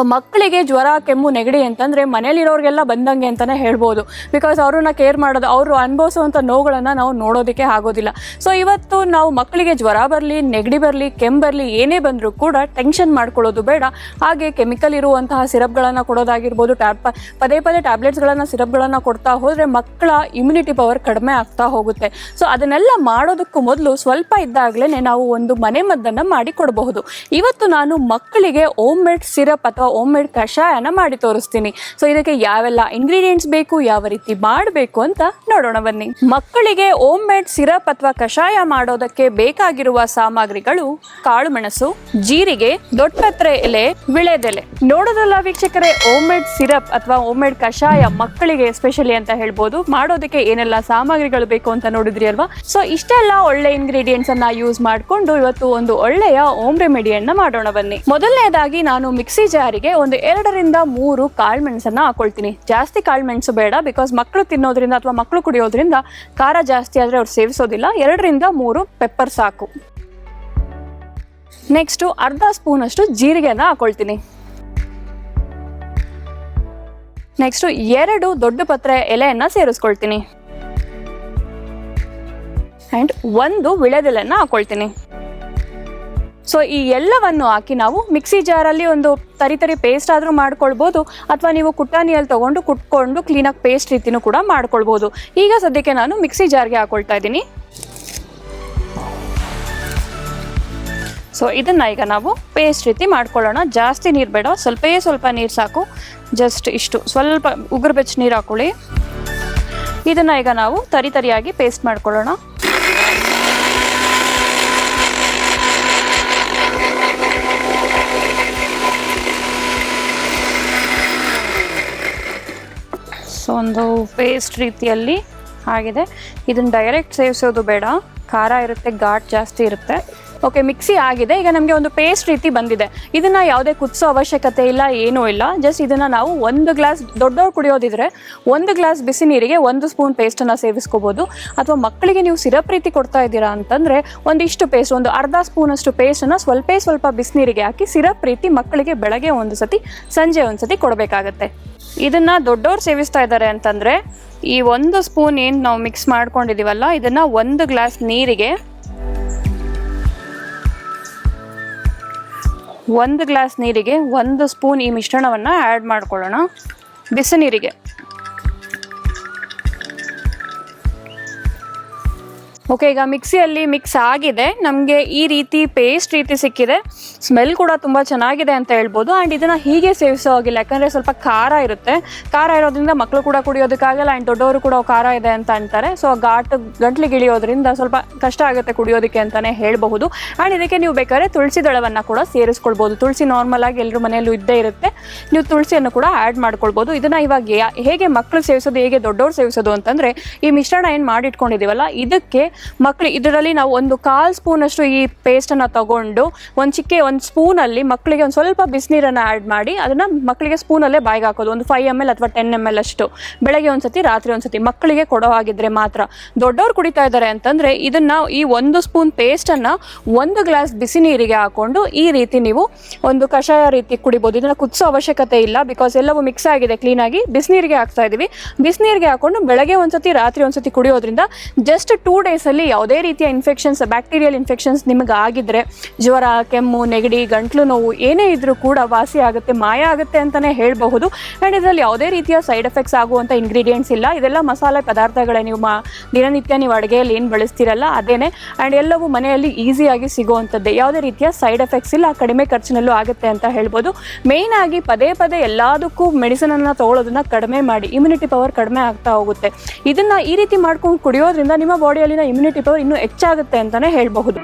ಮಕ್ಕಳಿಗೆ ಜ್ವರ, ಕೆಮ್ಮು, ನೆಗಡಿ ಅಂತಂದ್ರೆ ಮನೇಲಿರೋರಿಗೆಲ್ಲ ಬಂದಂಗೆ ಅಂತಾನೆ ಹೇಳ್ಬೋದು. ಬಿಕಾಸ್ ಅವ್ರನ್ನ ಕೇರ್ ಮಾಡೋದು, ಅವರು ಅನುಭವಿಸುವಂತ ನೋವುಗಳನ್ನು ನಾವು ನೋಡೋದಕ್ಕೆ ಆಗೋದಿಲ್ಲ. ಸೊ ಇವತ್ತು ನಾವು ಮಕ್ಕಳಿಗೆ ಜ್ವರ ಬರಲಿ, ನೆಗಡಿ ಬರಲಿ, ಕೆಮ್ಮು ಬರಲಿ, ಏನೇ ಬಂದರೂ ಕೂಡ ಟೆನ್ಷನ್ ಮಾಡ್ಕೊಳ್ಳೋದು ಬೇಡ. ಹಾಗೆ ಕೆಮಿಕಲ್ ಇರುವಂತಹ ಸಿರಪ್ಗಳನ್ನು ಕೊಡೋದಾಗಿರ್ಬೋದು ಟ್ಯಾಬ್ ಪದೇ ಪದೇ ಟ್ಯಾಬ್ಲೆಟ್ಸ್ಗಳನ್ನು ಸಿರಪ್ಗಳನ್ನು ಕೊಡ್ತಾ ಹೋದರೆ ಮಕ್ಕಳ ಇಮ್ಯುನಿಟಿ ಪವರ್ ಕಡಿಮೆ ಆಗ್ತಾ ಹೋಗುತ್ತೆ. ಸೊ ಅದನ್ನೆಲ್ಲ ಮಾಡೋದಕ್ಕೂ ಮೊದಲು ಸ್ವಲ್ಪ ಇದ್ದಾಗಲೇ ನಾವು ಒಂದು ಮನೆ ಮದ್ದನ್ನು ಮಾಡಿ ಕೊಡಬಹುದು ಇವತ್ತು ನಾನು ಮಕ್ಕಳಿಗೆ ಓಮ್ ಮೇಡ್ ಸಿರಪ್ ಅಥವಾ ಓಮ್ ಮೇಡ್ ಕಷಾಯನ ಮಾಡಿ ತೋರಿಸ್ತೀನಿ. ಸೊ ಇದಕ್ಕೆ ಯಾವೆಲ್ಲ ಇಂಗ್ರೀಡಿಯೆಂಟ್ಸ್ ಬೇಕು, ಯಾವ ರೀತಿ ಮಾಡಬೇಕು ಅಂತ ನೋಡೋಣ ಬನ್ನಿ. ಮಕ್ಕಳಿಗೆ ಓಮ್ ಮೇಡ್ ಸಿರಪ್ ಅಥವಾ ಕಷಾಯ ಮಾಡೋದಕ್ಕೆ ಬೇಕಾಗಿರುವ ಸಾಮಗ್ರಿಗಳು ಕಾಳುಮೆಣಸು ಜೀರಿಗೆ, ದೊಡ್ಡಪತ್ರೆ ಎಲೆ, ವಿಳೆದೆಲೆ. ನೋಡೋದಲ್ಲ ವೀಕ್ಷಕರೇ ಓಮ್ ಮೇಡ್ ಸಿರಪ್ ಅಥವಾ ಓಮ್ ಮೇಡ್ ಕಷಾಯ ಮಕ್ಕಳಿಗೆ ಎಸ್ಪೆಷಲಿ ಅಂತ ಹೇಳ್ಬೋದು. ಮಾಡೋದಕ್ಕೆ ಏನೆಲ್ಲ ಸಾಮಗ್ರಿಗಳು ಬೇಕು ಅಂತ ನೋಡಿದ್ರಿ ಅಲ್ವಾ? ಸೊ ಇಷ್ಟೆಲ್ಲ ಒಳ್ಳೆ ಇಂಗ್ರೀಡಿಯೆಂಟ್ಸ್ ಅನ್ನ ಯೂಸ್ ಮಾಡಿಕೊಂಡು ಇವತ್ತು ಒಂದು ಒಳ್ಳೆಯ ಓಮ್ ರೆಮಿಡಿಯನ್ನ ಮಾಡೋಣ ಬನ್ನಿ. ಮೊದಲನೇದಾಗಿ ನಾನು ಮಿಕ್ಸಿ ಜಾರಿಗೆ ಒಂದು ಎರಡರಿಂದ ಮೂರು ಕಾಳುಮೆಣಸನ್ನ ಹಾಕೊಳ್ತೀನಿ. ಜಾಸ್ತಿ ಕಾಳುಮೆಣಸು ಬೇಡ ಬಿಕಾಸ್ ಮಕ್ಕಳು ತಿನ್ನೋದ್ರಿಂದ ಅಥವಾ ಮಕ್ಕಳು ಕುಡಿಯೋದ್ರಿಂದ ಖಾರ ಜಾಸ್ತಿ ಆದರೆ ಅವ್ರು ಸೇವಿಸೋದಿಲ್ಲ. ಎರಡರಿಂದ ಮೂರು ಪೆಪ್ಪರ್ ಸಾಕು. ನೆಕ್ಸ್ಟು ಅರ್ಧ ಸ್ಪೂನಷ್ಟು ಜೀರಿಗೆನ ಹಾಕೊಳ್ತೀನಿ. ನೆಕ್ಸ್ಟು ಎರಡು ದೊಡ್ಡ ಪತ್ರೆ ಎಲೆಯನ್ನು ಸೇರಿಸ್ಕೊಳ್ತೀನಿ. ಆ್ಯಂಡ್ ಒಂದು ವಿಳೆದೆಲೆನ ಹಾಕೊಳ್ತೀನಿ. ಸೊ ಈ ಎಲ್ಲವನ್ನು ಹಾಕಿ ನಾವು ಮಿಕ್ಸಿ ಜಾರಲ್ಲಿ ಒಂದು ತರಿ ತರಿ ಪೇಸ್ಟ್ ಆದರೂ ಮಾಡ್ಕೊಳ್ಬೋದು. ಅಥವಾ ನೀವು ಕುಟ್ಟಾನಿಯಲ್ಲಿ ತೊಗೊಂಡು ಕುಟ್ಕೊಂಡು ಕ್ಲೀನಾಗಿ ಪೇಸ್ಟ್ ರೀತಿನೂ ಕೂಡ ಮಾಡ್ಕೊಳ್ಬೋದು. ಈಗ ಸದ್ಯಕ್ಕೆ ನಾನು ಮಿಕ್ಸಿ ಜಾರ್ಗೆ ಹಾಕೊಳ್ತಾ ಇದ್ದೀನಿ. ಸೊ ಇದನ್ನು ಈಗ ನಾವು ಪೇಸ್ಟ್ ರೀತಿ ಮಾಡ್ಕೊಳ್ಳೋಣ. ಜಾಸ್ತಿ ನೀರು ಬೇಡ. ಸ್ವಲ್ಪವೇ ಸ್ವಲ್ಪ ನೀರು ಸಾಕು. ಜಸ್ಟ್ ಇಷ್ಟು. ಸ್ವಲ್ಪ ಉಗುರು ಬೆಚ್ಚ ನೀರು ಹಾಕೊಳ್ಳಿ. ಇದನ್ನು ಈಗ ನಾವು ತರಿ ತರಿಯಾಗಿ ಪೇಸ್ಟ್ ಮಾಡ್ಕೊಳ್ಳೋಣ. ಸೊ ಒಂದು ಪೇಸ್ಟ್ ರೀತಿಯಲ್ಲಿ ಆಗಿದೆ. ಇದನ್ನು ಡೈರೆಕ್ಟ್ ಸೇವಿಸೋದು ಬೇಡ. ಖಾರ ಇರುತ್ತೆ ಘಾಟ್ ಜಾಸ್ತಿ ಇರುತ್ತೆ. ಓಕೆ ಮಿಕ್ಸಿ ಆಗಿದೆ. ಈಗ ನಮಗೆ ಒಂದು ಪೇಸ್ಟ್ ರೀತಿ ಬಂದಿದೆ. ಇದನ್ನು ಯಾವುದೇ ಕುದಿಸೋ ಅವಶ್ಯಕತೆ ಇಲ್ಲ, ಏನೂ ಇಲ್ಲ. ಜಸ್ಟ್ ಇದನ್ನು ನಾವು ಒಂದು ಗ್ಲಾಸ್ ದೊಡ್ಡವ್ರು ಕುಡಿಯೋದಿದ್ರೆ ಒಂದು ಗ್ಲಾಸ್ ಬಿಸಿ ನೀರಿಗೆ ಒಂದು ಸ್ಪೂನ್ ಪೇಸ್ಟನ್ನು ಸೇವಿಸ್ಕೋಬೋದು. ಅಥವಾ ಮಕ್ಕಳಿಗೆ ನೀವು ಸಿರಪ್ ರೀತಿ ಕೊಡ್ತಾ ಇದ್ದೀರಾ ಅಂತಂದರೆ ಒಂದಿಷ್ಟು ಪೇಸ್ಟ್ ಒಂದು ಅರ್ಧ ಸ್ಪೂನಷ್ಟು ಪೇಸ್ಟನ್ನು ಸ್ವಲ್ಪ ಸ್ವಲ್ಪ ಬಿಸಿನೀರಿಗೆ ಹಾಕಿ ಸಿರಪ್ ರೀತಿ ಮಕ್ಕಳಿಗೆ ಬೆಳಗ್ಗೆ ಒಂದು ಸತಿ, ಸಂಜೆ ಒಂದು ಸತಿ ಕೊಡಬೇಕಾಗತ್ತೆ. ಇದನ್ನ ದೊಡ್ಡವ್ರು ಸೇವಿಸ್ತಾ ಇದ್ದಾರೆ ಅಂತಂದ್ರೆ ಈ ಒಂದು ಸ್ಪೂನ್ ಏನು ನಾವು ಮಿಕ್ಸ್ ಮಾಡ್ಕೊಂಡಿದೀವಲ್ಲ, ಇದನ್ನ ಒಂದು ಗ್ಲಾಸ್ ನೀರಿಗೆ ಒಂದು ಗ್ಲಾಸ್ ನೀರಿಗೆ ಒಂದು ಸ್ಪೂನ್ ಈ ಮಿಶ್ರಣವನ್ನು ಆ್ಯಡ್ ಮಾಡ್ಕೊಳ್ಳೋಣ. ಬಿಸಿ ನೀರಿಗೆ. ಓಕೆ ಈಗ ಮಿಕ್ಸಿಯಲ್ಲಿ ಮಿಕ್ಸ್ ಆಗಿದೆ. ನಮಗೆ ಈ ರೀತಿ ಪೇಸ್ಟ್ ರೀತಿ ಸಿಕ್ಕಿದೆ. ಸ್ಮೆಲ್ ಕೂಡ ತುಂಬ ಚೆನ್ನಾಗಿದೆ ಅಂತ ಹೇಳ್ಬೋದು. ಆ್ಯಂಡ್ ಇದನ್ನು ಹೀಗೆ ಸೇವಿಸೋ ಹೋಗಿಲ್ಲ. ಯಾಕಂದರೆ ಸ್ವಲ್ಪ ಖಾರ ಇರುತ್ತೆ. ಖಾರ ಇರೋದ್ರಿಂದ ಮಕ್ಕಳು ಕೂಡ ಕುಡಿಯೋದಕ್ಕಾಗಲ್ಲ ಆ್ಯಂಡ್ ದೊಡ್ಡವರು ಕೂಡ ಖಾರ ಇದೆ ಅಂತ ಅಂತಾರೆ. ಸೊ ಘಾಟ್ ಗಂಟ್ಲಿಗೆ ಇಳಿಯೋದ್ರಿಂದ ಸ್ವಲ್ಪ ಕಷ್ಟ ಆಗುತ್ತೆ ಕುಡಿಯೋದಕ್ಕೆ ಅಂತಲೇ ಹೇಳಬಹುದು. ಆ್ಯಂಡ್ ಇದಕ್ಕೆ ನೀವು ಬೇಕಾದ್ರೆ ತುಳಸಿ ದಳವನ್ನು ಕೂಡ ಸೇರಿಸ್ಕೊಳ್ಬೋದು ತುಳಸಿ ನಾರ್ಮಲ್ ಆಗಿ ಎಲ್ಲರ ಮನೆಯಲ್ಲೂ ಇದ್ದೇ ಇರುತ್ತೆ. ನೀವು ತುಳಸಿಯನ್ನು ಕೂಡ ಆ್ಯಡ್ ಮಾಡ್ಕೊಳ್ಬೋದು ಇದನ್ನು ಇವಾಗ ಹೇಗೆ ಮಕ್ಕಳು ಸೇವಿಸೋದು, ಹೇಗೆ ದೊಡ್ಡವರು ಸೇವಿಸೋದು ಅಂತಂದರೆ ಈ ಮಿಶ್ರಣ ಏನು ಮಾಡಿಟ್ಕೊಂಡಿದ್ದೀವಲ್ಲ, ಇದಕ್ಕೆ ಮಕ್ಕಳು ಇದರಲ್ಲಿ ನಾವು ಒಂದು ಕಾಲು ಸ್ಪೂನಷ್ಟು ಈ ಪೇಸ್ಟನ್ನು ತಗೊಂಡು ಒಂದು ಚಿಕ್ಕ ಒಂದು ಸ್ಪೂನಲ್ಲಿ ಮಕ್ಕಳಿಗೆ ಒಂದು ಸ್ವಲ್ಪ ಬಿಸಿನೀರನ್ನು ಆ್ಯಡ್ ಮಾಡಿ ಅದನ್ನು ಮಕ್ಕಳಿಗೆ ಸ್ಪೂನಲ್ಲೇ ಬಾಯಿಗೆ ಹಾಕೋದು. ಒಂದು ಫೈವ್ ಎಂ ಎಲ್ ಅಥವಾ ಟೆನ್ ಎಂ ಎಲ್ ಅಷ್ಟು. ಬೆಳಗ್ಗೆ ಒಂದ್ಸತಿ, ರಾತ್ರಿ ಒಂದ್ಸತಿ ಮಕ್ಕಳಿಗೆ ಕೊಡೋ ಹಾಗಿದ್ರೆ ಮಾತ್ರ. ದೊಡ್ಡವ್ರು ಕುಡಿತಾ ಇದ್ದಾರೆ ಅಂತಂದರೆ ಇದನ್ನು ಈ ಒಂದು ಸ್ಪೂನ್ ಪೇಸ್ಟನ್ನು ಒಂದು ಗ್ಲಾಸ್ ಬಿಸಿ ನೀರಿಗೆ ಹಾಕೊಂಡು ಈ ರೀತಿ ನೀವು ಒಂದು ಕಷಾಯ ರೀತಿ ಕುಡಿಬೋದು. ಇದನ್ನು ಕುದಿಸೋ ಅವಶ್ಯಕತೆ ಇಲ್ಲ ಬಿಕಾಸ್ ಎಲ್ಲವೂ ಮಿಕ್ಸ್ ಆಗಿದೆ ಕ್ಲೀನಾಗಿ ಬಿಸಿನೀರಿಗೆ ಹಾಕ್ತಾ ಇದ್ದೀವಿ ಬಿಸಿನೀರಿಗೆ ಹಾಕೊಂಡು ಬೆಳಗ್ಗೆ ಒಂದ್ಸತಿ, ರಾತ್ರಿ ಒಂದ್ಸತಿ ಕುಡಿಯೋದ್ರಿಂದ ಜಸ್ಟ್ ಟೂ ಡೇಸಲ್ಲಿ ಯಾವುದೇ ರೀತಿಯ ಇನ್ಫೆಕ್ಷನ್ಸ್ ಬ್ಯಾಕ್ಟೀರಿಯಲ್ ಇನ್ಫೆಕ್ಷನ್ಸ್ ನಿಮಗೆ ಆಗಿದ್ರೆ ಜ್ವರ, ಕೆಮ್ಮು, ನೆಗಡಿ, ಗಂಟ್ಲು ನೋವು ಏನೇ ಇದ್ರೂ ಕೂಡ ವಾಸಿ ಆಗುತ್ತೆ, ಮಾಯ ಆಗುತ್ತೆ ಅಂತಲೇ ಹೇಳಬಹುದು. ಆ್ಯಂಡ್ ಇದರಲ್ಲಿ ಯಾವುದೇ ರೀತಿಯ ಸೈಡ್ ಎಫೆಕ್ಟ್ಸ್ ಆಗುವಂಥ ಇಂಗ್ರೀಡಿಯೆಂಟ್ಸ್ ಇಲ್ಲ. ಇದೆಲ್ಲ ಮಸಾಲೆ ಪದಾರ್ಥಗಳೇ ನೀವು ಮಾ, ದಿನನಿತ್ಯ ನೀವು ಅಡುಗೆಯಲ್ಲಿ ಏನು ಬಳಸ್ತೀರಲ್ಲ ಅದೇನೆ. ಆ್ಯಂಡ್ ಎಲ್ಲವೂ ಮನೆಯಲ್ಲಿ ಈಸಿಯಾಗಿ ಸಿಗುವಂಥದ್ದೇ. ಯಾವುದೇ ರೀತಿಯ ಸೈಡ್ ಎಫೆಕ್ಟ್ಸ್ ಇಲ್ಲ, ಕಡಿಮೆ ಖರ್ಚಿನಲ್ಲೂ ಆಗುತ್ತೆ ಅಂತ ಹೇಳ್ಬೋದು ಮೇಯ್ನ್ ಆಗಿ ಪದೇ ಪದೇ ಎಲ್ಲದಕ್ಕೂ ಮೆಡಿಸಿನನ್ನು ತಗೊಳ್ಳೋದನ್ನ ಕಡಿಮೆ ಮಾಡಿ ಇಮ್ಯುನಿಟಿ ಪವರ್ ಕಡಿಮೆ ಆಗ್ತಾ ಹೋಗುತ್ತೆ. ಇದನ್ನ ಈ ರೀತಿ ಮಾಡ್ಕೊಂಡು ಕುಡಿಯೋದ್ರಿಂದ ನಿಮ್ಮ ಬಾಡಿಯಲ್ಲಿನ ಇಮ್ಯುನಿಟಿ ಪವರ್ ಇನ್ನೂ ಹೆಚ್ಚಾಗುತ್ತೆ ಅಂತಾನೆ ಹೇಳಬಹುದು.